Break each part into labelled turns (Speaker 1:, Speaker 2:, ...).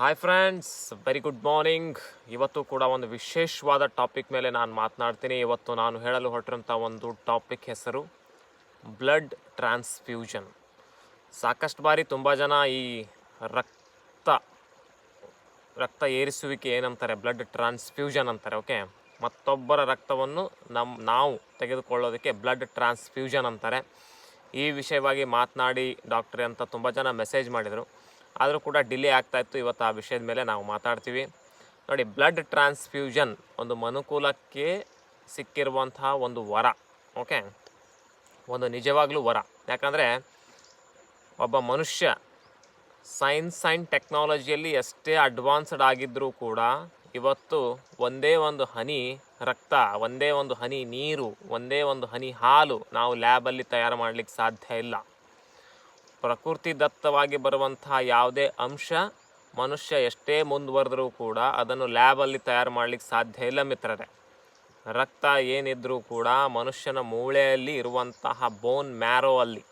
Speaker 1: Hi friends very good morning ಇವತ್ತು ಕೂಡ ಒಂದು ವಿಶೇಷವಾದ ಟಾಪಿಕ್ ಮೇಲೆ ನಾನು ಮಾತನಾಡ್ತೀನಿ. ಇವತ್ತು ನಾನು ಹೇಳಲು ಹೊರಟಿರೋಂಥ ಒಂದು ಟಾಪಿಕ್ ಹೆಸರು ಬ್ಲಡ್ ಟ್ರಾನ್ಸ್ಫ್ಯೂಷನ್ ಸಾಕಷ್ಟು ಬಾರಿ ತುಂಬ ಜನ ಈ ರಕ್ತ ರಕ್ತ ಏರಿಸುವಿಕೆ ಏನಂತಾರೆ? ಬ್ಲಡ್ ಟ್ರಾನ್ಸ್ಫ್ಯೂಷನ್ ಅಂತಾರೆ ಓಕೆ ಮತ್ತೊಬ್ಬರ ರಕ್ತವನ್ನು ನಮ್ಮ ನಾವು ತೆಗೆದುಕೊಳ್ಳೋದಕ್ಕೆ ಬ್ಲಡ್ ಟ್ರಾನ್ಸ್ಫ್ಯೂಷನ್ ಅಂತಾರೆ. ಈ ವಿಷಯವಾಗಿ ಮಾತನಾಡಿ ಡಾಕ್ಟ್ರೆ ಅಂತ ತುಂಬ ಜನ ಮೆಸೇಜ್ ಮಾಡಿದರು. ಆದರೂ ಕೂಡ ಡಿಲೇ ಆಗ್ತಾ ಇತ್ತು. ಇವತ್ತು ಆ ವಿಷಯದ ಮೇಲೆ ನಾವು ಮಾತಾಡ್ತೀವಿ. ನೋಡಿ, ಬ್ಲಡ್ ಟ್ರಾನ್ಸ್ಫ್ಯೂಷನ್ ಒಂದು ಮನುಕೂಲಕ್ಕೆ ಸಿಕ್ಕಿರುವಂತಹ ಒಂದು ವರ, ಓಕೆ? ಒಂದು ನಿಜವಾಗಲೂ ವರ. ಯಾಕಂದರೆ ಒಬ್ಬ ಮನುಷ್ಯ ಸೈನ್ಸ್ ಆ್ಯಂಡ್ ಟೆಕ್ನಾಲಜಿಯಲ್ಲಿ ಎಷ್ಟೇ ಅಡ್ವಾನ್ಸ್ಡ್ ಆಗಿದ್ದರೂ ಕೂಡ ಇವತ್ತು ಒಂದೇ ಒಂದು ಹನಿ ರಕ್ತ, ಒಂದೇ ಒಂದು ಹನಿ ನೀರು, ಒಂದೇ ಒಂದು ಹನಿ ಹಾಲು ನಾವು ಲ್ಯಾಬಲ್ಲಿ ತಯಾರು ಮಾಡಲಿಕ್ಕೆ ಸಾಧ್ಯ ಇಲ್ಲ. ಪ್ರಕೃತಿ ದತ್ತವಾಗಿ ಬರುವಂತಹ ಯಾವುದೇ ಅಂಶ ಮನುಷ್ಯ ಎಷ್ಟೇ ಮುಂದುವರೆದರೂ ಕೂಡ ಅದನ್ನು ಲ್ಯಾಬಲ್ಲಿ ತಯಾರು ಮಾಡಲಿಕ್ಕೆ ಸಾಧ್ಯ ಇಲ್ಲ ಮಿತ್ರರೇ. ರಕ್ತ ಏನಿದ್ರೂ ಕೂಡ ಮನುಷ್ಯನ ಮೂಳೆಯಲ್ಲಿ ಇರುವಂತಹ ಬೋನ್ ಮ್ಯಾರೋ ಅಲ್ಲಿ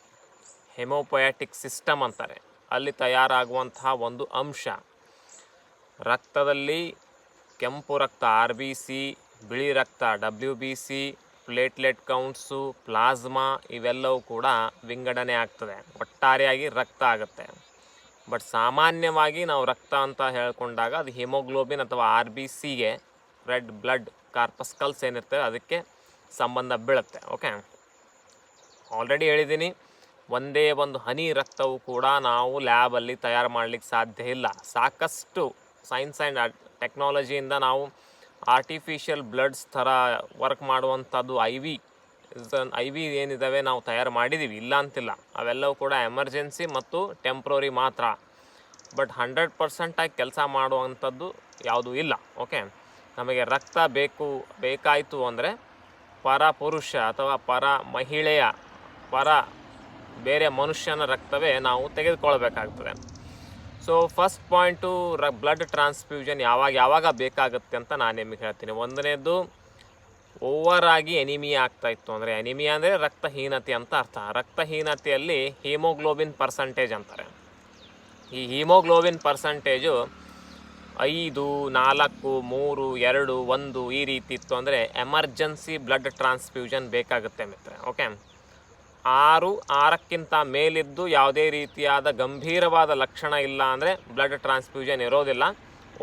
Speaker 1: ಹೆಮೋಪಯಾಟಿಕ್ ಸಿಸ್ಟಮ್ ಅಂತಾರೆ. ಅಲ್ಲಿ ತಯಾರಾಗುವಂತಹ ಒಂದು ಅಂಶ. ರಕ್ತದಲ್ಲಿ ಕೆಂಪು ರಕ್ತ ಆರ್ ಬಿ ಸಿ ಬಿಳಿ ರಕ್ತ W B C platelet counts, plasma ಇವೆಲ್ಲವೂ ಕೂಡ ವಿಂಗಡಣೆ ಆಗ್ತದೆ. ಒಟ್ಟಾರೆಯಾಗಿ ರಕ್ತ ಆಗುತ್ತೆ. ಬಟ್ ಸಾಮಾನ್ಯವಾಗಿ ನಾವು ರಕ್ತ ಅಂತ ಹೇಳ್ಕೊಂಡಾಗ ಅದು ಹಿಮೋಗ್ಲೋಬಿನ್ ಅಥವಾ ಆರ್ ಬಿ ಸಿಗೆ ರೆಡ್ ಬ್ಲಡ್ ಕಾರ್ಪಸ್ಕಲ್ಸ್ ಏನಿರ್ತವೆ ಅದಕ್ಕೆ ಸಂಬಂಧ ಬೀಳುತ್ತೆ. ಓಕೆ? ಆಲ್ರೆಡಿ ಹೇಳಿದ್ದೀನಿ, ಒಂದೇ ಒಂದು ಹನಿ ರಕ್ತವು ಕೂಡ ನಾವು ಲ್ಯಾಬಲ್ಲಿ ತಯಾರು ಮಾಡಲಿಕ್ಕೆ ಸಾಧ್ಯ ಇಲ್ಲ. ಸಾಕಷ್ಟು ಸೈನ್ಸ್ ಆ್ಯಂಡ್ ಟೆಕ್ನಾಲಜಿಯಿಂದ ನಾವು ಆರ್ಟಿಫಿಷಿಯಲ್ ಬ್ಲಡ್ಸ್ ಥರ ವರ್ಕ್ ಮಾಡುವಂಥದ್ದು ಐ ವಿ ಐ ವಿ ಏನಿದ್ದಾವೆ ನಾವು ತಯಾರು ಮಾಡಿದ್ದೀವಿ ಇಲ್ಲ ಅಂತಿಲ್ಲ. ಅವೆಲ್ಲವೂ ಕೂಡ ಎಮರ್ಜೆನ್ಸಿ ಮತ್ತು ಟೆಂಪ್ರರಿ ಮಾತ್ರ. ಬಟ್ ಹಂಡ್ರೆಡ್ ಪರ್ಸೆಂಟಾಗಿ ಕೆಲಸ ಮಾಡುವಂಥದ್ದು ಯಾವುದೂ ಇಲ್ಲ ಓಕೆ ನಮಗೆ ರಕ್ತ ಬೇಕು, ಬೇಕಾಯಿತು ಅಂದರೆ ಪರ ಪುರುಷ ಅಥವಾ ಪರ ಮಹಿಳೆಯ, ಪರ ಬೇರೆ ಮನುಷ್ಯನ ರಕ್ತವೇ ನಾವು ತೆಗೆದುಕೊಳ್ಬೇಕಾಗ್ತದೆ. ಸೊ ಫಸ್ಟ್ ಪಾಯಿಂಟು ರ ಬ್ಲಡ್ ಟ್ರಾನ್ಸ್ಫ್ಯೂಷನ್ ಯಾವಾಗ ಯಾವಾಗ ಬೇಕಾಗುತ್ತೆ ಅಂತ ನಾನು ನಿಮಗೆ ಹೇಳ್ತೀನಿ. ಒಂದನೇದು ಓವರ್ ಆಗಿ ಎನಿಮಿಯಾ ಆಗ್ತಾ ಇತ್ತು ಅಂದರೆ ಎನಿಮಿಯಾ ಅಂದರೆ ರಕ್ತಹೀನತೆ ಅಂತ ಅರ್ಥ. ರಕ್ತಹೀನತೆಯಲ್ಲಿ ಹೀಮೋಗ್ಲೋಬಿನ್ ಪರ್ಸಂಟೇಜ್ ಅಂತಾರೆ. ಈ ಹೀಮೋಗ್ಲೋಬಿನ್ ಪರ್ಸಂಟೇಜು ಐದು, ನಾಲ್ಕು, ಮೂರು, ಎರಡು, ಒಂದು ಈ ರೀತಿ ಇತ್ತು ಅಂದರೆ ಎಮರ್ಜೆನ್ಸಿ ಬ್ಲಡ್ ಟ್ರಾನ್ಸ್ಫ್ಯೂಷನ್ ಬೇಕಾಗುತ್ತೆ ಮಿತ್ರ ಓಕೆ ಆರು, ಆರಕ್ಕಿಂತ ಮೇಲಿದ್ದು ಯಾವುದೇ ರೀತಿಯಾದ ಗಂಭೀರವಾದ ಲಕ್ಷಣ ಇಲ್ಲ ಅಂದರೆ ಬ್ಲಡ್ ಟ್ರಾನ್ಸ್ಫ್ಯೂಷನ್ ಇರೋದಿಲ್ಲ.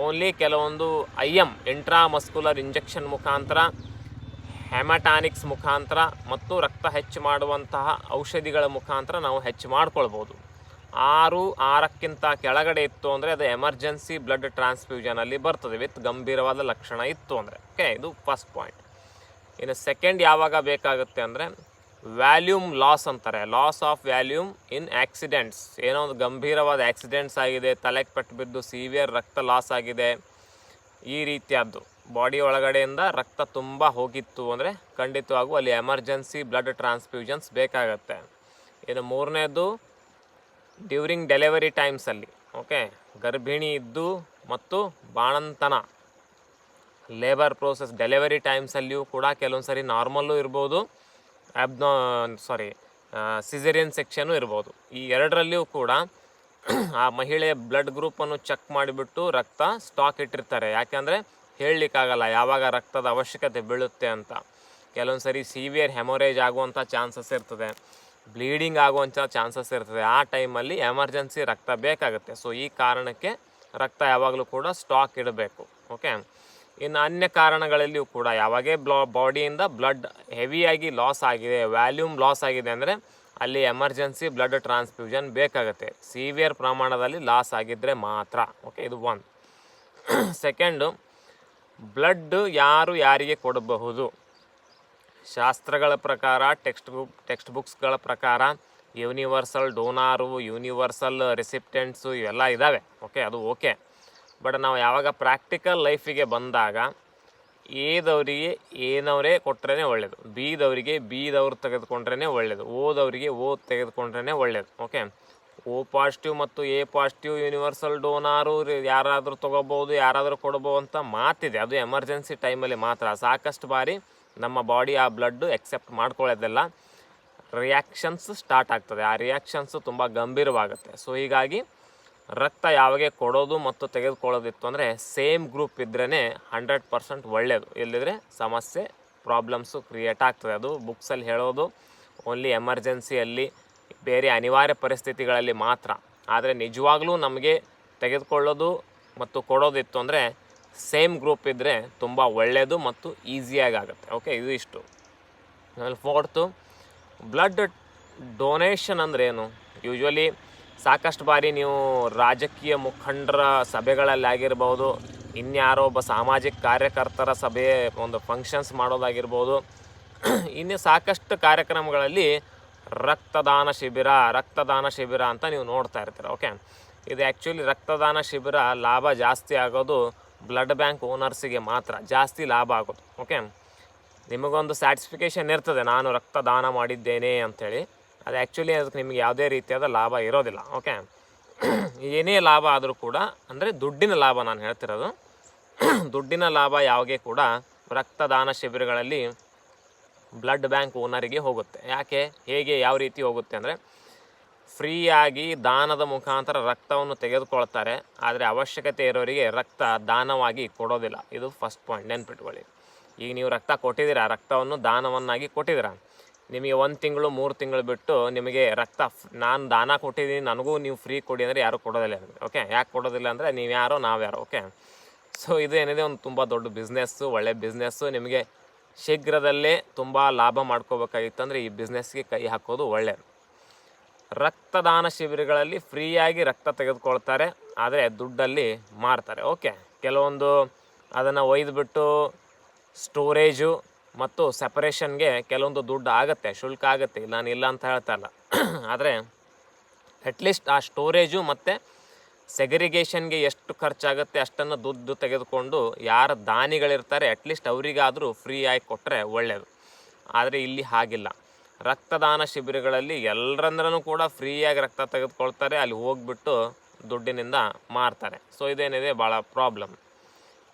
Speaker 1: ಓನ್ಲಿ ಕೆಲವೊಂದು ಐ ಎಂ ಇಂಟ್ರಾಮಸ್ಕ್ಯುಲರ್ ಇಂಜೆಕ್ಷನ್ ಮುಖಾಂತರ ಹೆಮಟಾನಿಕ್ಸ್ ಮುಖಾಂತರ ಮತ್ತು ರಕ್ತ ಹೆಚ್ಚು ಮಾಡುವಂತಹ ಔಷಧಿಗಳ ಮುಖಾಂತರ ನಾವು ಹೆಚ್ಚು ಮಾಡ್ಕೊಳ್ಬೋದು. ಆರು, ಆರಕ್ಕಿಂತ ಕೆಳಗಡೆ ಇತ್ತು ಅಂದರೆ ಅದು ಎಮರ್ಜೆನ್ಸಿ ಬ್ಲಡ್ ಟ್ರಾನ್ಸ್ಫ್ಯೂಷನಲ್ಲಿ ಬರ್ತದೆ ವಿತ್ ಗಂಭೀರವಾದ ಲಕ್ಷಣ ಇತ್ತು ಅಂದರೆ. ಓಕೆ ಇದು ಫಸ್ಟ್ ಪಾಯಿಂಟ್ ಇನ್ನು ಸೆಕೆಂಡ್ ಯಾವಾಗ ಬೇಕಾಗುತ್ತೆ ಅಂದರೆ ವ್ಯಾಲ್ಯೂಮ್ ಲಾಸ್ ಅಂತಾರೆ. Loss of volume in accidents. ಏನೋ ಒಂದು ಗಂಭೀರವಾದ ಆಕ್ಸಿಡೆಂಟ್ಸ್ ಆಗಿದೆ, ತಲೆಗೆ ಪಟ್ಟು ಬಿದ್ದು ಸಿವಿಯರ್ ರಕ್ತ ಲಾಸ್ ಆಗಿದೆ. ಈ ರೀತಿಯಾದ್ದು. ಬಾಡಿ ಒಳಗಡೆಯಿಂದ ರಕ್ತ ತುಂಬ ಹೋಗಿತ್ತು ಅಂದರೆ ಖಂಡಿತವಾಗೂ ಅಲ್ಲಿ ಎಮರ್ಜೆನ್ಸಿ ಬ್ಲಡ್ ಟ್ರಾನ್ಸ್ಫ್ಯೂಷನ್ಸ್ ಬೇಕಾಗತ್ತೆ. ಇನ್ನು ಮೂರನೇದು, ಡ್ಯೂರಿಂಗ್ ಡೆಲಿವರಿ ಟೈಮ್ಸಲ್ಲಿ ಓಕೆ? ಗರ್ಭಿಣಿ ಇದ್ದು ಮತ್ತು ಬಾಣಂತನ. ಲೇಬರ್ ಪ್ರೋಸೆಸ್ ಡೆಲಿವರಿ ಟೈಮ್ಸಲ್ಲಿಯೂ ಕೂಡ ಕೆಲವೊಂದು ಸರಿ ನಾರ್ಮಲ್ಲೂ ಇರ್ಬೋದು. ಅಬ್ನೋ ಸಾರಿ ಸಿಸೇರಿಯನ್ ಸೆಕ್ಷನು ಇರ್ಬೋದು. ಈ ಎರಡರಲ್ಲಿಯೂ ಕೂಡ ಆ ಮಹಿಳೆಯ ಬ್ಲಡ್ ಗ್ರೂಪನ್ನು ಚೆಕ್ ಮಾಡಿಬಿಟ್ಟು ರಕ್ತ ಸ್ಟಾಕ್ ಇಟ್ಟಿರ್ತಾರೆ. ಯಾಕೆಂದರೆ ಹೇಳಲಿಕ್ಕಾಗಲ್ಲ ಯಾವಾಗ ರಕ್ತದ ಅವಶ್ಯಕತೆ ಬೀಳುತ್ತೆ ಅಂತ. ಕೆಲವೊಂದು ಸರಿ ಸಿವಿಯರ್ ಹೆಮೊರೇಜ್ ಆಗುವಂಥ ಚಾನ್ಸಸ್ ಇರ್ತದೆ. ಬ್ಲೀಡಿಂಗ್ ಆಗುವಂಥ ಚಾನ್ಸಸ್ ಇರ್ತದೆ. ಆ ಟೈಮಲ್ಲಿ ಎಮರ್ಜೆನ್ಸಿ ರಕ್ತ ಬೇಕಾಗುತ್ತೆ. ಸೊ ಈ ಕಾರಣಕ್ಕೆ ರಕ್ತ ಯಾವಾಗಲೂ ಕೂಡ ಸ್ಟಾಕ್ ಇಡಬೇಕು. ಓಕೆ ಇನ್ನು ಅನ್ಯ ಕಾರಣಗಳಲ್ಲಿಯೂ ಕೂಡ ಯಾವಾಗೇ ಬ್ಲಾ ಬಾಡಿಯಿಂದ ಬ್ಲಡ್ ಹೆವಿಯಾಗಿ ಲಾಸ್ ಆಗಿದೆ, ವ್ಯಾಲ್ಯೂಮ್ ಲಾಸ್ ಆಗಿದೆ ಅಂದರೆ ಅಲ್ಲಿ ಎಮರ್ಜೆನ್ಸಿ ಬ್ಲಡ್ ಟ್ರಾನ್ಸ್ಫ್ಯೂಷನ್ ಬೇಕಾಗುತ್ತೆ. ಸಿವಿಯರ್ ಪ್ರಮಾಣದಲ್ಲಿ ಲಾಸ್ ಆಗಿದ್ದರೆ ಮಾತ್ರ. ಓಕೆ ಇದು ಒನ್ ಸೆಕೆಂಡು ಬ್ಲಡ್ ಯಾರು ಯಾರಿಗೆ ಕೊಡಬಹುದು? ಶಾಸ್ತ್ರಗಳ ಪ್ರಕಾರ ಟೆಕ್ಸ್ಟ್ ಬುಕ್ ಟೆಕ್ಸ್ಟ್ ಬುಕ್ಸ್ಗಳ ಪ್ರಕಾರ ಯೂನಿವರ್ಸಲ್ ಡೋನಾರು ಯೂನಿವರ್ಸಲ್ ರೆಸಿಪ್ಟೆಂಟ್ಸು ಇವೆಲ್ಲ ಇದ್ದಾವೆ ಓಕೆ ಅದು ಓಕೆ ಬಟ್ ನಾವು ಯಾವಾಗ ಪ್ರಾಕ್ಟಿಕಲ್ ಲೈಫಿಗೆ ಬಂದಾಗ ಎದವರಿಗೆ ಏನವರೇ ಕೊಟ್ರೇ ಒಳ್ಳೆಯದು ಬಿದವರಿಗೆ ಬಿದವ್ರು ತೆಗೆದುಕೊಂಡ್ರೇ ಒಳ್ಳೆಯದು ಓದವರಿಗೆ ಓ ತೆಗೆದುಕೊಂಡ್ರೇ ಒಳ್ಳೆಯದು ಓಕೆ? ಓ ಪಾಸಿಟಿವ್ ಮತ್ತು ಎ ಪಾಸಿಟಿವ್ ಯೂನಿವರ್ಸಲ್ ಡೋನಾರು ಯಾರಾದರೂ ತೊಗೋಬೋದು, ಯಾರಾದರೂ ಕೊಡ್ಬೋದು ಅಂತ ಮಾತಿದೆ. ಅದು ಎಮರ್ಜೆನ್ಸಿ ಟೈಮಲ್ಲಿ ಮಾತ್ರ. ಸಾಕಷ್ಟು ಬಾರಿ ನಮ್ಮ ಬಾಡಿ ಆ ಬ್ಲಡ್ಡು ಎಕ್ಸೆಪ್ಟ್ ಮಾಡ್ಕೊಳ್ಳೋದೆಲ್ಲ ರಿಯಾಕ್ಷನ್ಸ್ ಸ್ಟಾರ್ಟ್ ಆಗ್ತದೆ. ಆ ರಿಯಾಕ್ಷನ್ಸು ತುಂಬ ಗಂಭೀರವಾಗುತ್ತೆ. ಸೊ ಹೀಗಾಗಿ ರಕ್ತ ಯಾವಾಗೆ ಕೊಡೋದು ಮತ್ತು ತೆಗೆದುಕೊಳ್ಳೋದಿತ್ತು ಅಂದರೆ ಸೇಮ್ ಗ್ರೂಪ್ ಇದ್ರೇ ಹಂಡ್ರೆಡ್ ಪರ್ಸೆಂಟ್ ಒಳ್ಳೆಯದು ಇಲ್ಲದಿದ್ರೆ ಸಮಸ್ಯೆ, ಪ್ರಾಬ್ಲಮ್ಸು ಕ್ರಿಯೇಟ್ ಆಗ್ತದೆ. ಅದು ಬುಕ್ಸಲ್ಲಿ ಹೇಳೋದು ಓನ್ಲಿ ಎಮರ್ಜೆನ್ಸಿಯಲ್ಲಿ ಬೇರೆ ಅನಿವಾರ್ಯ ಪರಿಸ್ಥಿತಿಗಳಲ್ಲಿ ಮಾತ್ರ. ಆದರೆ ನಿಜವಾಗ್ಲೂ ನಮಗೆ ತೆಗೆದುಕೊಳ್ಳೋದು ಮತ್ತು ಕೊಡೋದಿತ್ತು ಅಂದರೆ ಸೇಮ್ ಗ್ರೂಪ್ ಇದ್ದರೆ ತುಂಬ ಒಳ್ಳೆಯದು ಮತ್ತು ಈಸಿಯಾಗಿ ಆಗುತ್ತೆ. ಓಕೆ ಇದು ಇಷ್ಟು. ಆಮೇಲೆ ಫೋರ್ತು ಬ್ಲಡ್ ಡೊನೇಷನ್ ಅಂದ್ರೇನು ಯೂಶ್ವಲಿ ಸಾಕಷ್ಟು ಬಾರಿ ನೀವು ರಾಜಕೀಯ ಮುಖಂಡರ ಸಭೆಗಳಲ್ಲಿ ಆಗಿರ್ಬೋದು ಇನ್ಯಾರೋ ಒಬ್ಬ ಸಾಮಾಜಿಕ ಕಾರ್ಯಕರ್ತರ ಸಭೆ, ಒಂದು ಫಂಕ್ಷನ್ಸ್ ಮಾಡೋದಾಗಿರ್ಬೋದು, ಇನ್ನು ಸಾಕಷ್ಟು ಕಾರ್ಯಕ್ರಮಗಳಲ್ಲಿ ರಕ್ತದಾನ ಶಿಬಿರ ರಕ್ತದಾನ ಶಿಬಿರ ಅಂತ ನೀವು ನೋಡ್ತಾ ಇರ್ತೀರ ಓಕೆ ಇದು ಆ್ಯಕ್ಚುಲಿ ರಕ್ತದಾನ ಶಿಬಿರ ಲಾಭ ಜಾಸ್ತಿ ಆಗೋದು ಬ್ಲಡ್ ಬ್ಯಾಂಕ್ ಓನರ್ಸಿಗೆ ಮಾತ್ರ, ಜಾಸ್ತಿ ಲಾಭ ಆಗೋದು ಓಕೆ ನಿಮಗೊಂದು ಸ್ಯಾಟಿಸ್ಫಿಕೇಷನ್ ಇರ್ತದೆ, ನಾನು ರಕ್ತದಾನ ಮಾಡಿದ್ದೇನೆ ಅಂಥೇಳಿ ಅದು ಆ್ಯಕ್ಚುಲಿ ಅದಕ್ಕೆ ನಿಮಗೆ ಯಾವುದೇ ರೀತಿಯಾದ ಲಾಭ ಇರೋದಿಲ್ಲ ಓಕೆ ಏನೇ ಲಾಭ ಆದರೂ ಕೂಡ, ಅಂದರೆ ದುಡ್ಡಿನ ಲಾಭ ನಾನು ಹೇಳ್ತಿರೋದು, ದುಡ್ಡಿನ ಲಾಭ ಯಾವಾಗೆ ಕೂಡ ರಕ್ತದಾನ ಶಿಬಿರಗಳಲ್ಲಿ ಬ್ಲಡ್ ಬ್ಯಾಂಕ್ ಓನರಿಗೆ ಹೋಗುತ್ತೆ. ಯಾಕೆ? ಹೇಗೆ, ಯಾವ ರೀತಿ ಹೋಗುತ್ತೆ ಅಂದರೆ ಫ್ರೀಯಾಗಿ ದಾನದ ಮುಖಾಂತರ ರಕ್ತವನ್ನು ತೆಗೆದುಕೊಳ್ತಾರೆ, ಆದರೆ ಅವಶ್ಯಕತೆ ಇರೋರಿಗೆ ರಕ್ತ ದಾನವಾಗಿ ಕೊಡೋದಿಲ್ಲ. ಇದು ಫಸ್ಟ್ ಪಾಯಿಂಟ್ ನೆನ್ಪಿಟ್ಕೊಳ್ಳಿ. ಈಗ ನೀವು ರಕ್ತ ಕೊಟ್ಟಿದ್ದೀರಾ, ರಕ್ತವನ್ನು ದಾನವನ್ನಾಗಿ ಕೊಟ್ಟಿದ್ದೀರಾ? ನಿಮಗೆ ಒಂದು ತಿಂಗಳು, ಮೂರು ತಿಂಗಳು ಬಿಟ್ಟು ನಿಮಗೆ ರಕ್ತ ನಾನು ದಾನ ಕೊಟ್ಟಿದ್ದೀನಿ, ನನಗೂ ನೀವು ಫ್ರೀ ಕೊಡಿ ಅಂದರೆ ಯಾರೂ ಕೊಡೋದಿಲ್ಲ ಓಕೆ ಯಾಕೆ ಕೊಡೋದಿಲ್ಲ ಅಂದರೆ ನೀವು ಯಾರೋ ನಾವ್ಯಾರೋ ಓಕೆ ಸೊ ಇದು ಏನಿದೆ? ಒಂದು ತುಂಬ ದೊಡ್ಡ ಬಿಸ್ನೆಸ್ಸು ಒಳ್ಳೆ ಬಿಸ್ನೆಸ್ಸು ನಿಮಗೆ ಶೀಘ್ರದಲ್ಲೇ ತುಂಬ ಲಾಭ ಮಾಡ್ಕೋಬೇಕಾಗಿತ್ತಂದರೆ ಈ ಬಿಸ್ನೆಸ್ಗೆ ಕೈ ಹಾಕೋದು ಒಳ್ಳೆಯದು ರಕ್ತದಾನ ಶಿಬಿರಗಳಲ್ಲಿ ಫ್ರೀಯಾಗಿ ರಕ್ತ ತೆಗೆದುಕೊಳ್ತಾರೆ, ಆದರೆ ದುಡ್ಡಲ್ಲಿ ಮಾರ್ತಾರೆ ಓಕೆ ಕೆಲವೊಂದು ಅದನ್ನು ಒಯ್ದುಬಿಟ್ಟು ಸ್ಟೋರೇಜು ಮತ್ತು ಸೆಪರೇಷನ್ಗೆ ಕೆಲವೊಂದು ದುಡ್ಡು ಆಗುತ್ತೆ, ಶುಲ್ಕ ಆಗುತ್ತೆ, ನಾನು ಇಲ್ಲ ಅಂತ ಹೇಳ್ತಾ ಇಲ್ಲ. ಆದರೆ ಅಟ್ಲೀಸ್ಟ್ ಆ ಸ್ಟೋರೇಜು ಮತ್ತು ಸೆಗರಿಗೇಷನ್ಗೆ ಎಷ್ಟು ಖರ್ಚಾಗುತ್ತೆ ಅಷ್ಟನ್ನು ದುಡ್ಡು ತೆಗೆದುಕೊಂಡು ಯಾರು ದಾನಿಗಳಿರ್ತಾರೆ ಅಟ್ಲೀಸ್ಟ್ ಅವರಿಗಾದರೂ ಫ್ರೀ ಆಗಿ ಕೊಟ್ಟರೆ ಒಳ್ಳೆಯದು ಆದರೆ ಇಲ್ಲಿ ಹಾಗಿಲ್ಲ. ರಕ್ತದಾನ ಶಿಬಿರಗಳಲ್ಲಿ ಎಲ್ಲರಂದ್ರೂ ಕೂಡ ಫ್ರೀಯಾಗಿ ರಕ್ತ ತೆಗೆದುಕೊಳ್ತಾರೆ, ಅಲ್ಲಿ ಹೋಗಿಬಿಟ್ಟು ದುಡ್ಡಿನಿಂದ ಮಾರ್ತಾರೆ. ಸೊ ಇದೇನಿದೆ? ಭಾಳ ಪ್ರಾಬ್ಲಮ್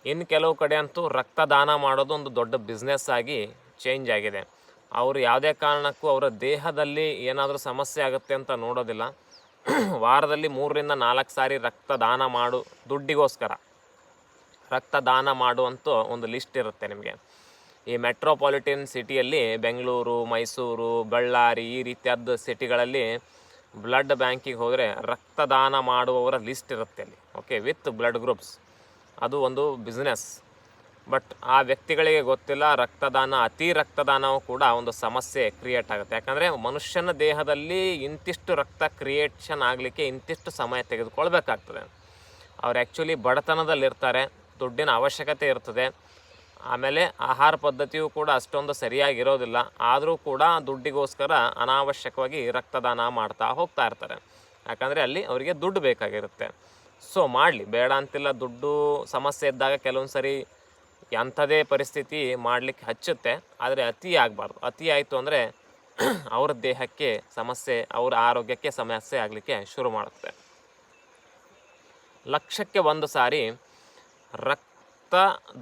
Speaker 1: ಇನ್ನು ಕೆಲವು ಕಡೆ ಅಂತೂ ರಕ್ತದಾನ ಮಾಡೋದು ಒಂದು ದೊಡ್ಡ ಬಿಸ್ನೆಸ್ ಆಗಿ ಚೇಂಜ್ ಆಗಿದೆ. ಅವರು ಯಾವುದೇ ಕಾರಣಕ್ಕೂ ಅವರ ದೇಹದಲ್ಲಿ ಏನಾದರೂ ಸಮಸ್ಯೆ ಆಗುತ್ತೆ ಅಂತ ನೋಡೋದಿಲ್ಲ. ವಾರದಲ್ಲಿ ಮೂರರಿಂದ ನಾಲ್ಕು ಸಾರಿ ರಕ್ತದಾನ ಮಾಡು, ದುಡ್ಡಿಗೋಸ್ಕರ. ರಕ್ತದಾನ ಮಾಡುವಂಥ ಒಂದು ಲಿಸ್ಟ್ ಇರುತ್ತೆ ನಿಮಗೆ. ಈ ಮೆಟ್ರೋಪಾಲಿಟನ್ ಸಿಟಿಯಲ್ಲಿ ಬೆಂಗಳೂರು, ಮೈಸೂರು, ಬಳ್ಳಾರಿ ಈ ರೀತಿಯಾದ ಸಿಟಿಗಳಲ್ಲಿ ಬ್ಲಡ್ ಬ್ಯಾಂಕಿಗೆ ಹೋದರೆ ರಕ್ತದಾನ ಮಾಡುವವರ ಲಿಸ್ಟ್ ಇರುತ್ತೆ ಅಲ್ಲಿ ಓಕೆ ವಿತ್ ಬ್ಲಡ್ ಗ್ರೂಪ್ಸ್ ಅದು ಒಂದು ಬಿಸ್ನೆಸ್ ಬಟ್ ಆ ವ್ಯಕ್ತಿಗಳಿಗೆ ಗೊತ್ತಿಲ್ಲ, ರಕ್ತದಾನ, ಅತಿ ರಕ್ತದಾನವು ಕೂಡ ಒಂದು ಸಮಸ್ಯೆ ಕ್ರಿಯೇಟ್ ಆಗುತ್ತೆ. ಯಾಕಂದರೆ ಮನುಷ್ಯನ ದೇಹದಲ್ಲಿ ಇಂತಿಷ್ಟು ರಕ್ತ ಕ್ರಿಯೇಷನ್ ಆಗಲಿಕ್ಕೆ ಇಂತಿಷ್ಟು ಸಮಯ ತೆಗೆದುಕೊಳ್ಬೇಕಾಗ್ತದೆ. ಅವ್ರು ಆ್ಯಕ್ಚುಲಿ ಬಡತನದಲ್ಲಿರ್ತಾರೆ, ದುಡ್ಡಿನ ಅವಶ್ಯಕತೆ ಇರ್ತದೆ. ಆಮೇಲೆ ಆಹಾರ ಪದ್ಧತಿಯು ಕೂಡ ಅಷ್ಟೊಂದು ಸರಿಯಾಗಿರೋದಿಲ್ಲ. ಆದರೂ ಕೂಡ ದುಡ್ಡಿಗೋಸ್ಕರ ಅನಾವಶ್ಯಕವಾಗಿ ರಕ್ತದಾನ ಮಾಡ್ತಾ ಹೋಗ್ತಾ ಇರ್ತಾರೆ. ಯಾಕಂದರೆ ಅಲ್ಲಿ ಅವರಿಗೆ ದುಡ್ಡು ಬೇಕಾಗಿರುತ್ತೆ. ಸೊ ಮಾಡಲಿ. ಬೇಡ ಅಂತಿಲ್ಲ. ದುಡ್ಡು ಸಮಸ್ಯೆ ಇದ್ದಾಗ ಕೆಲವೊಂದು ಸರಿ ಅಂಥದೇ ಪರಿಸ್ಥಿತಿ ಮಾಡಲಿಕ್ಕೆ ಹಚ್ಚುತ್ತೆ. ಆದರೆ ಅತಿ ಆಗಬಾರ್ದು. ಅತಿ ಆಯಿತು ಅಂದರೆ ಅವ್ರ ದೇಹಕ್ಕೆ ಸಮಸ್ಯೆ, ಅವ್ರ ಆರೋಗ್ಯಕ್ಕೆ ಸಮಸ್ಯೆ ಆಗಲಿಕ್ಕೆ ಶುರು ಮಾಡುತ್ತೆ. ಲಕ್ಷಕ್ಕೆ ಒಂದು ಸಾರಿ ರಕ್ತ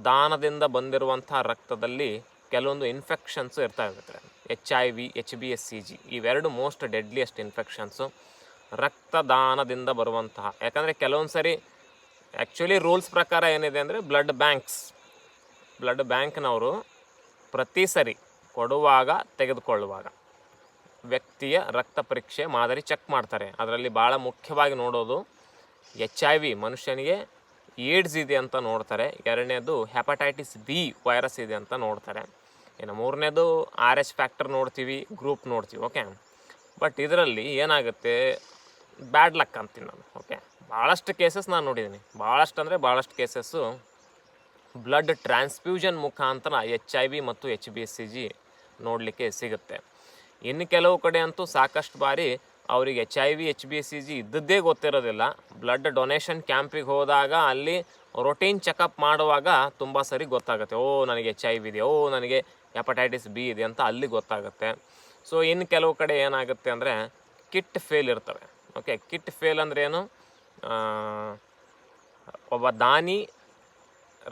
Speaker 1: ದಾನದಿಂದ ಬಂದಿರುವಂಥ ರಕ್ತದಲ್ಲಿ ಕೆಲವೊಂದು ಇನ್ಫೆಕ್ಷನ್ಸು ಇರ್ತಾ ಇರುತ್ತೆ. H I V H B S C G ಇವೆರಡು ಮೋಸ್ಟ್ ಡೆಡ್ಲಿಯೆಸ್ಟ್ ಇನ್ಫೆಕ್ಷನ್ಸು ರಕ್ತದಾನದಿಂದ ಬರುವಂತಹ. ಯಾಕಂದರೆ ಕೆಲವೊಂದು ಸರಿ ಆ್ಯಕ್ಚುಲಿ ರೂಲ್ಸ್ ಪ್ರಕಾರ ಏನಿದೆ ಅಂದರೆ ಬ್ಲಡ್ ಬ್ಯಾಂಕ್ಸ್ ಬ್ಲಡ್ ಬ್ಯಾಂಕ್ನವರು ಪ್ರತಿ ಸರಿ ಕೊಡುವಾಗ ತೆಗೆದುಕೊಳ್ಳುವಾಗ ವ್ಯಕ್ತಿಯ ರಕ್ತ ಪರೀಕ್ಷೆ ಮಾದರಿ ಚೆಕ್ ಮಾಡ್ತಾರೆ. ಅದರಲ್ಲಿ ಭಾಳ ಮುಖ್ಯವಾಗಿ ನೋಡೋದು ಎಚ್ ಐ ವಿ ಮನುಷ್ಯನಿಗೆ ಏಡ್ಸ್ ಇದೆ ಅಂತ ನೋಡ್ತಾರೆ. ಎರಡನೇದು ಹೆಪಟೈಟಿಸ್ ಬಿ ವೈರಸ್ ಇದೆ ಅಂತ ನೋಡ್ತಾರೆ. ಇನ್ನು ಮೂರನೇದು ಆರ್ ಎಚ್ ಫ್ಯಾಕ್ಟರ್ ನೋಡ್ತೀವಿ ಗ್ರೂಪ್ ನೋಡ್ತೀವಿ ಓಕೆ ಬಟ್ ಇದರಲ್ಲಿ ಏನಾಗುತ್ತೆ? ಬ್ಯಾಡ್ ಲಕ್ ಅಂತೀನಿ ನಾನು ಓಕೆ ಭಾಳಷ್ಟು ಕೇಸಸ್ ನಾನು ನೋಡಿದ್ದೀನಿ ಭಾಳಷ್ಟು ಅಂದರೆ ಭಾಳಷ್ಟು ಕೇಸಸ್ಸು ಬ್ಲಡ್ ಟ್ರಾನ್ಸ್ಫ್ಯೂಷನ್ ಮುಖಾಂತರ ಎಚ್ ಐ ವಿ ಮತ್ತು H B S C G ನೋಡಲಿಕ್ಕೆ ಸಿಗುತ್ತೆ. ಇನ್ನು ಕೆಲವು ಕಡೆ ಅಂತೂ ಸಾಕಷ್ಟು ಬಾರಿ ಅವರಿಗೆ H I V H B S C G ಇದ್ದದ್ದೇ ಗೊತ್ತಿರೋದಿಲ್ಲ. ಬ್ಲಡ್ ಡೊನೇಷನ್ ಕ್ಯಾಂಪಿಗೆ ಹೋದಾಗ ಅಲ್ಲಿ ರೊಟೀನ್ ಚೆಕಪ್ ಮಾಡುವಾಗ ತುಂಬ ಸರಿ ಗೊತ್ತಾಗುತ್ತೆ. ಓ, ನನಗೆ ಎಚ್ ಐ ವಿ ಇದೆ, ಓ, ನನಗೆ ಹೆಪಟೈಟಿಸ್ ಬಿ ಇದೆ ಅಂತ ಅಲ್ಲಿ ಗೊತ್ತಾಗುತ್ತೆ. ಸೊ ಇನ್ನು ಕೆಲವು ಕಡೆ ಏನಾಗುತ್ತೆ ಅಂದರೆ ಕಿಟ್ ಫೇಲ್ ಇರ್ತವೆ. ಓಕೆ ಕಿಟ್ ಫೇಲ್ ಅಂದ್ರೆ ಏನು? ಒಬ್ಬ ದಾನಿ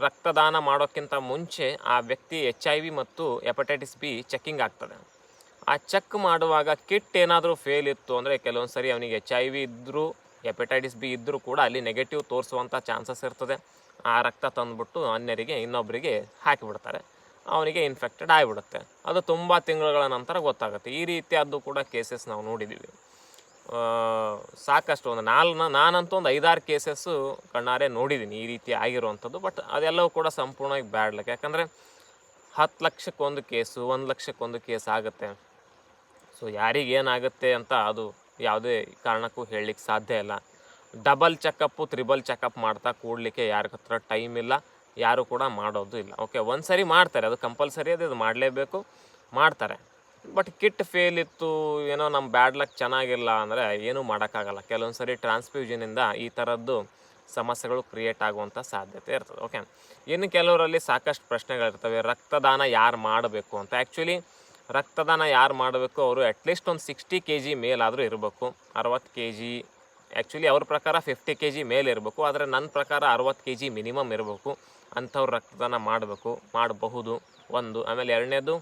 Speaker 1: ರಕ್ತದಾನ ಮಾಡೋಕ್ಕಿಂತ ಮುಂಚೆ ಆ ವ್ಯಕ್ತಿ ಎಚ್ ಐ ವಿ ಮತ್ತು ಹೆಪಟೈಟಿಸ್ ಬಿ ಚೆಕ್ಕಿಂಗ್ ಆಗ್ತದೆ. ಆ ಚೆಕ್ ಮಾಡುವಾಗ ಕಿಟ್ ಏನಾದರೂ ಫೇಲ್ ಇತ್ತು ಅಂದರೆ ಕೆಲವೊಂದು ಸರಿ ಅವನಿಗೆ ಎಚ್ ಐ ವಿ ಇದ್ದರೂ ಹೆಪಟೈಟಿಸ್ ಬಿ ಇದ್ದರೂ ಕೂಡ ಅಲ್ಲಿ ನೆಗೆಟಿವ್ ತೋರಿಸುವಂಥ ಚಾನ್ಸಸ್ ಇರ್ತದೆ. ಆ ರಕ್ತ ತಂದುಬಿಟ್ಟು ಅನ್ಯರಿಗೆ ಇನ್ನೊಬ್ಬರಿಗೆ ಹಾಕಿಬಿಡ್ತಾರೆ. ಅವನಿಗೆ ಇನ್ಫೆಕ್ಟೆಡ್ ಆಗಿಬಿಡುತ್ತೆ. ಅದು ತುಂಬ ತಿಂಗಳುಗಳ ನಂತರ ಗೊತ್ತಾಗುತ್ತೆ. ಈ ರೀತಿಯಾದ್ದು ಕೂಡ ಕೇಸಸ್ ನಾವು ನೋಡಿದ್ದೀವಿ ಸಾಕಷ್ಟು ಒಂದು ನಾಲ್ ನಾನಂತೂ ಒಂದು ಐದಾರು ಕೇಸಸ್ಸು ಕಣ್ಣಾರೆ ನೋಡಿದ್ದೀನಿ ಈ ರೀತಿ ಆಗಿರುವಂಥದ್ದು, ಬಟ್ ಅದೆಲ್ಲವೂ ಕೂಡ ಸಂಪೂರ್ಣವಾಗಿ ಬ್ಯಾಡ್ ಲಕ್. ಯಾಕಂದರೆ ಹತ್ತು ಲಕ್ಷಕ್ಕೊಂದು ಕೇಸು, ಒಂದು ಲಕ್ಷಕ್ಕೊಂದು ಕೇಸ್ ಆಗುತ್ತೆ. ಸೊ ಯಾರಿಗೇನಾಗುತ್ತೆ ಅಂತ ಅದು ಯಾವುದೇ ಕಾರಣಕ್ಕೂ ಹೇಳಲಿಕ್ಕೆ ಸಾಧ್ಯ ಇಲ್ಲ. ಡಬಲ್ ಚೆಕಪ್ಪು, ತ್ರಿಬಲ್ ಚೆಕಪ್ ಮಾಡ್ತಾ ಕೂಡಲಿಕ್ಕೆ ಯಾರ ಹತ್ರ ಟೈಮ್ ಇಲ್ಲ, ಯಾರು ಕೂಡ ಮಾಡೋದು ಇಲ್ಲ. ಓಕೆ ಒಂದು ಸರಿ ಮಾಡ್ತಾರೆ, ಅದು ಕಂಪಲ್ಸರಿ ಅದು ಅದು ಮಾಡಲೇಬೇಕು, ಮಾಡ್ತಾರೆ. ಬಟ್ ಕಿಟ್ ಫೇಲ್ ಇತ್ತು, ಏನೋ ನಮ್ಮ ಬ್ಯಾಡ್ ಲಕ್ ಚೆನ್ನಾಗಿಲ್ಲ ಅಂದರೆ ಏನೂ ಮಾಡೋಕ್ಕಾಗಲ್ಲ. ಕೆಲವೊಂದು ಸರಿ ಟ್ರಾನ್ಸ್ಫ್ಯೂಷನಿಂದ ಈ ಥರದ್ದು ಸಮಸ್ಯೆಗಳು ಕ್ರಿಯೇಟ್ ಆಗುವಂಥ ಸಾಧ್ಯತೆ ಇರ್ತದೆ ಓಕೆ ಇನ್ನು ಕೆಲವರಲ್ಲಿ ಸಾಕಷ್ಟು ಪ್ರಶ್ನೆಗಳಿರ್ತವೆ ರಕ್ತದಾನ ಯಾರು ಮಾಡಬೇಕು ಅಂತ. ಆ್ಯಕ್ಚುಲಿ ರಕ್ತದಾನ ಯಾರು ಮಾಡಬೇಕು, ಅವರು ಅಟ್ಲೀಸ್ಟ್ ಒಂದು ಸಿಕ್ಸ್ಟಿ ಕೆ ಜಿ ಮೇಲಾದರೂ ಇರಬೇಕು, ಅರವತ್ತು ಕೆ ಜಿ ಆ್ಯಕ್ಚುಲಿ ಅವ್ರ ಪ್ರಕಾರ ಫಿಫ್ಟಿ ಕೆ ಜಿ ಮೇಲೆ ಇರಬೇಕು, ಆದರೆ ನನ್ನ ಪ್ರಕಾರ ಅರವತ್ತು ಕೆ ಜಿ ಮಿನಿಮಮ್ ಇರಬೇಕು, ಅಂಥವ್ರು ರಕ್ತದಾನ ಮಾಡಬೇಕು, ಮಾಡಬಹುದು, ಒಂದು. ಆಮೇಲೆ ಎರಡನೇದು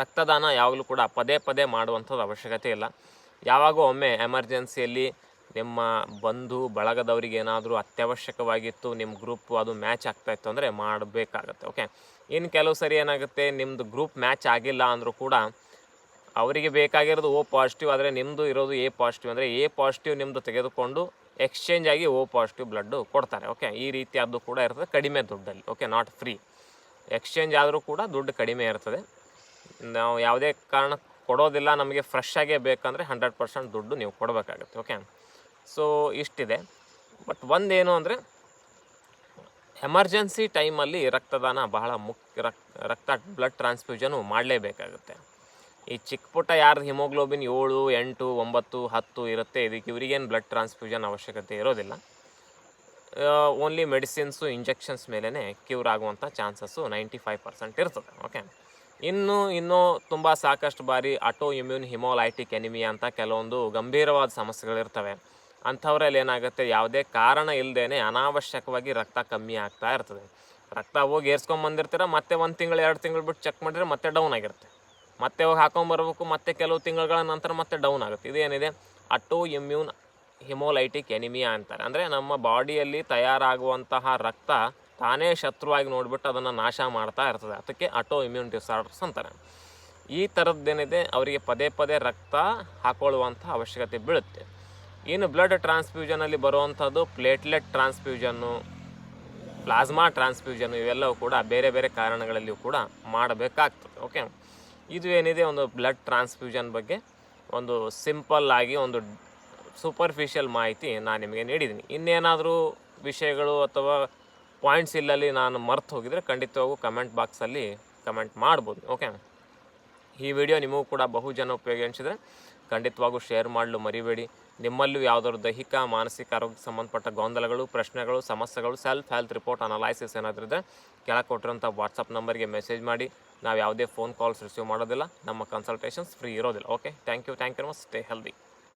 Speaker 1: ರಕ್ತದಾನ ಯಾವಾಗಲೂ ಕೂಡ ಪದೇ ಪದೇ ಮಾಡುವಂಥದ್ದು ಅವಶ್ಯಕತೆ ಇಲ್ಲ. ಯಾವಾಗೋ ಒಮ್ಮೆ ಎಮರ್ಜೆನ್ಸಿಯಲ್ಲಿ ನಿಮ್ಮ ಬಂಧು, ಬಳಗದವರಿಗೆ ಏನಾದರೂ ಅತ್ಯವಶ್ಯಕವಾಗಿತ್ತು, ನಿಮ್ಮ ಗ್ರೂಪ್ ಅದು ಮ್ಯಾಚ್ ಆಗ್ತಾಯಿತ್ತು ಅಂದರೆ ಮಾಡಬೇಕಾಗತ್ತೆ, ಓಕೆ? ಇನ್ನು ಕೆಲವು ಸರಿ ಏನಾಗುತ್ತೆ ನಿಮ್ಮದು ಗ್ರೂಪ್ ಮ್ಯಾಚ್ ಆಗಿಲ್ಲ ಅಂದರೂ ಕೂಡ ಅವರಿಗೆ ಬೇಕಾಗಿರೋದು ಓ ಪಾಸಿಟಿವ್, ಆದರೆ ನಿಮ್ಮದು ಇರೋದು ಎ ಪಾಸಿಟಿವ್ ಅಂದರೆ ಎ ಪಾಸಿಟಿವ್ ನಿಮ್ಮದು ತೆಗೆದುಕೊಂಡು ಎಕ್ಸ್ಚೇಂಜ್ ಆಗಿ ಓ ಪಾಸಿಟಿವ್ ಬ್ಲಡ್ಡು ಕೊಡ್ತಾರೆ, ಓಕೆ? ಈ ರೀತಿಯಾದ್ದು ಕೂಡ ಇರ್ತದೆ ಕಡಿಮೆ ದುಡ್ಡಲ್ಲಿ, ಓಕೆ? Not free. ಎಕ್ಸ್ಚೇಂಜ್ ಆದರೂ ಕೂಡ ದುಡ್ಡು ಕಡಿಮೆ ಇರ್ತದೆ. ನಾವು ಯಾವುದೇ ಕಾರಣ ಕೊಡೋದಿಲ್ಲ, ನಮಗೆ ಫ್ರೆಶ್ ಆಗೇ ಬೇಕಂದರೆ ಹಂಡ್ರೆಡ್ ಪರ್ಸೆಂಟ್ ದುಡ್ಡು ನೀವು ಕೊಡಬೇಕಾಗುತ್ತೆ ಓಕೆ ಸೊ ಇಷ್ಟಿದೆ. ಬಟ್ ಒಂದೇನು ಅಂದರೆ ಎಮರ್ಜೆನ್ಸಿ ಟೈಮಲ್ಲಿ ರಕ್ತದಾನ ಬಹಳ ಮುಖ್ಯ, ರಕ್, ರಕ್ತ ಬ್ಲಡ್ ಟ್ರಾನ್ಸ್ಫ್ಯೂಷನು ಮಾಡಲೇಬೇಕಾಗುತ್ತೆ. ಈ ಚಿಕ್ಕ ಪುಟ್ಟ ಯಾರ್ದು ಹಿಮೋಗ್ಲೋಬಿನ್ ಏಳು, ಎಂಟು, ಒಂಬತ್ತು, ಹತ್ತು ಇರುತ್ತೆ, ಇದಕ್ಕೆ ಇವರಿಗೇನು ಬ್ಲಡ್ ಟ್ರಾನ್ಸ್ಫ್ಯೂಷನ್ ಅವಶ್ಯಕತೆ ಇರೋದಿಲ್ಲ. ಓನ್ಲಿ ಮೆಡಿಸಿನ್ಸು ಇಂಜೆಕ್ಷನ್ಸ್ ಮೇಲೇ ಕ್ಯೂರ್ ಆಗುವಂಥ ಚಾನ್ಸಸ್ಸು ನೈಂಟಿ ಫೈವ್ ಪರ್ಸೆಂಟ್ ಇರ್ತದೆ ಓಕೆ ಇನ್ನು, ಇನ್ನೂ ತುಂಬ ಸಾಕಷ್ಟು ಬಾರಿ ಆಟೋ ಇಮ್ಯೂನ್ ಹಿಮೋಲೈಟಿಕ್ ಎನಿಮಿಯಾ ಅಂತ ಕೆಲವೊಂದು ಗಂಭೀರವಾದ ಸಮಸ್ಯೆಗಳಿರ್ತವೆ. ಅಂಥವ್ರಲ್ಲಿ ಏನಾಗುತ್ತೆ, ಯಾವುದೇ ಕಾರಣ ಇಲ್ಲದೇ ಅನಾವಶ್ಯಕವಾಗಿ ರಕ್ತ ಕಮ್ಮಿ ಆಗ್ತಾ ಇರ್ತದೆ. ರಕ್ತ ಹೋಗಿ ಏರ್ಸ್ಕೊಂಬಂದಿರ್ತೀರ ಮತ್ತೆ ಒಂದು ತಿಂಗಳು, ಎರಡು ತಿಂಗಳು ಬಿಟ್ಟು ಚೆಕ್ ಮಾಡಿದ್ರೆ ಮತ್ತೆ ಡೌನ್ ಆಗಿರುತ್ತೆ. ಮತ್ತೆ ಹೋಗಿ ಹಾಕೊಂಬರ್ಬೇಕು ಮತ್ತೆ ಕೆಲವು ತಿಂಗಳುಗಳ ನಂತರ ಮತ್ತೆ ಡೌನ್ ಆಗುತ್ತೆ. ಇದೇನಿದೆ? ಅಟೋ ಇಮ್ಯೂನ್ ಹಿಮೋಲೈಟಿಕ್ ಎನಿಮಿಯಾ ಅಂತಾರೆ. ಅಂದರೆ ನಮ್ಮ ಬಾಡಿಯಲ್ಲಿ ತಯಾರಾಗುವಂತಹ ರಕ್ತ ತಾನೇ ಶತ್ರುವಾಗಿ ನೋಡಿಬಿಟ್ಟು ಅದನ್ನು ನಾಶ ಮಾಡ್ತಾ ಇರ್ತದೆ. ಅದಕ್ಕೆ ಆಟೋ ಇಮ್ಯೂನ್ ಡಿಸಾರ್ಡರ್ಸ್ ಅಂತಾರೆ. ಈ ಥರದ್ದೇನಿದೆ ಅವರಿಗೆ ಪದೇ ಪದೇ ರಕ್ತ ಹಾಕೊಳ್ಳುವಂಥ ಅವಶ್ಯಕತೆ ಬೀಳುತ್ತೆ. ಇನ್ನು ಬ್ಲಡ್ ಟ್ರಾನ್ಸ್ಫ್ಯೂಷನಲ್ಲಿ ಬರುವಂಥದ್ದು ಪ್ಲೇಟ್ಲೆಟ್ ಟ್ರಾನ್ಸ್ಫ್ಯೂಷನ್ನು ಪ್ಲಾಸ್ಮಾ ಟ್ರಾನ್ಸ್ಫ್ಯೂಷನ್ನು ಇವೆಲ್ಲವೂ ಕೂಡ ಬೇರೆ ಬೇರೆ ಕಾರಣಗಳಲ್ಲಿಯೂ ಕೂಡ ಮಾಡಬೇಕಾಗ್ತದೆ ಓಕೆ ಇದು ಏನಿದೆ, ಒಂದು ಬ್ಲಡ್ ಟ್ರಾನ್ಸ್ಫ್ಯೂಷನ್ ಬಗ್ಗೆ ಒಂದು ಸಿಂಪಲ್ ಆಗಿ ಒಂದು ಸೂಪರ್ಫಿಷಿಯಲ್ ಮಾಹಿತಿ ನಾನು ನಿಮಗೆ ನೀಡಿದ್ದೀನಿ. ಇನ್ನೇನಾದರೂ ವಿಷಯಗಳು ಅಥವಾ ಪಾಯಿಂಟ್ಸ್ ಇಲ್ಲಲ್ಲಿ ನಾನು ಮರ್ತು ಹೋಗಿದರೆ ಖಂಡಿತವಾಗೂ ಕಮೆಂಟ್ ಬಾಕ್ಸಲ್ಲಿ ಕಮೆಂಟ್ ಮಾಡ್ಬೋದು ಓಕೆ ಈ ವಿಡಿಯೋ ನಿಮಗೂ ಕೂಡ ಬಹು ಜನ ಉಪಯೋಗ ಅನಿಸಿದರೆ ಖಂಡಿತವಾಗೂ ಶೇರ್ ಮಾಡಲು ಮರಿಬೇಡಿ. ನಿಮ್ಮಲ್ಲೂ ಯಾವುದಾದ್ರು ದೈಹಿಕ, ಮಾನಸಿಕ, ಆರೋಗ್ಯಕ್ಕೆ ಸಂಬಂಧಪಟ್ಟ ಗೊಂದಲಗಳು, ಪ್ರಶ್ನೆಗಳು, ಸಮಸ್ಯೆಗಳು ಸೆಲ್ಫ್ ಹೆಲ್ತ್ ರಿಪೋರ್ಟ್ ಅನಾಲೈಸಿಸ್ ಏನಾದರೂ ಇದ್ದರೆ ಕೆಳ ಕೊಟ್ಟಿರೋಂಥ ವಾಟ್ಸಪ್ ನಂಬರ್ಗೆ ಮೆಸೇಜ್ ಮಾಡಿ. ನಾವು ಯಾವುದೇ ಫೋನ್ ಕಾಲ್ಸ್ ರಿಸೀವ್ ಮಾಡೋದಿಲ್ಲ, ನಮ್ಮ ಕನ್ಸಲ್ಟೇಷನ್ಸ್ ಫ್ರೀ ಇರೋದಿಲ್ಲ okay thank you thank you much stay healthy